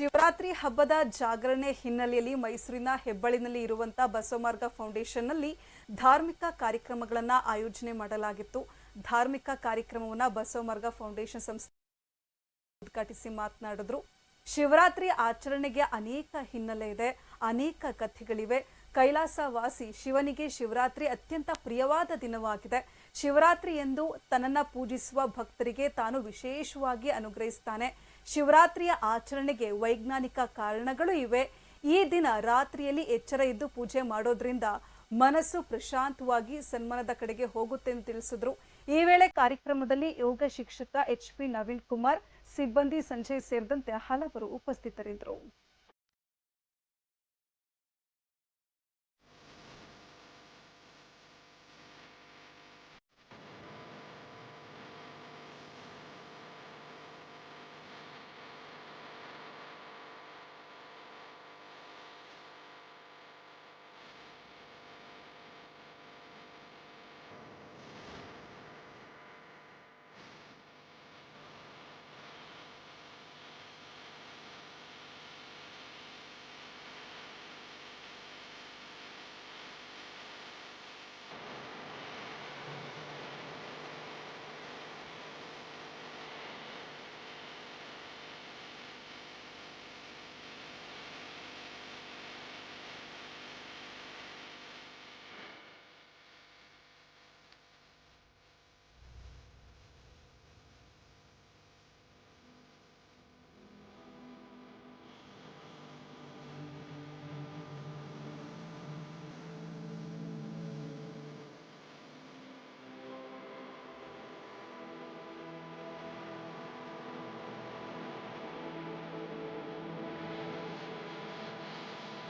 ಶಿವರಾತ್ರಿ ಹಬ್ಬದ ಜಾಗರಣೆ ಹಿನ್ನೆಲೆಯಲ್ಲಿ ಮೈಸೂರಿನ ಹೆಬ್ಬಳ್ಳಿನಲ್ಲಿ ಇರುವಂತಹ ಬಸವಮಾರ್ಗ ಫೌಂಡೇಶನ್ನಲ್ಲಿ ಧಾರ್ಮಿಕ ಕಾರ್ಯಕ್ರಮಗಳನ್ನು ಆಯೋಜನೆ ಮಾಡಲಾಗಿತ್ತು. ಧಾರ್ಮಿಕ ಕಾರ್ಯಕ್ರಮವನ್ನು ಬಸವಮಾರ್ಗ ಫೌಂಡೇಶನ್ ಸಂಸ್ಥೆ ಉದ್ಘಾಟಿಸಿ ಮಾತನಾಡಿದ್ರು. ಶಿವರಾತ್ರಿ ಆಚರಣೆಗೆ ಅನೇಕ ಹಿನ್ನೆಲೆ ಇದೆ, ಅನೇಕ ಕಥೆಗಳಿವೆ. ಕೈಲಾಸವಾಸಿ ಶಿವನಿಗೆ ಶಿವರಾತ್ರಿ ಅತ್ಯಂತ ಪ್ರಿಯವಾದ ದಿನವಾಗಿದೆ. ಶಿವರಾತ್ರಿ ಎಂದು ತನ್ನನ್ನ ಪೂಜಿಸುವ ಭಕ್ತರಿಗೆ ತಾನು ವಿಶೇಷವಾಗಿ ಅನುಗ್ರಹಿಸ್ತಾನೆ. ಶಿವರಾತ್ರಿಯ ಆಚರಣೆಗೆ ವೈಜ್ಞಾನಿಕ ಕಾರಣಗಳು ಇವೆ. ಈ ದಿನ ರಾತ್ರಿಯಲ್ಲಿ ಎಚ್ಚರ ಇದ್ದು ಪೂಜೆ ಮಾಡೋದ್ರಿಂದ ಮನಸ್ಸು ಪ್ರಶಾಂತವಾಗಿ ಸನ್ಮಾನದ ಕಡೆಗೆ ಹೋಗುತ್ತೆ ಎಂದು ತಿಳಿಸಿದ್ರು. ಈ ವೇಳೆ ಕಾರ್ಯಕ್ರಮದಲ್ಲಿ ಯೋಗ ಶಿಕ್ಷಕ ಎಚ್ ಪಿ ನವೀನ್ ಕುಮಾರ್, ಸಿಬ್ಬಂದಿ ಸಂಜಯ್ ಸೇರಿದಂತೆ ಹಲವರು ಉಪಸ್ಥಿತರಿದ್ದರು.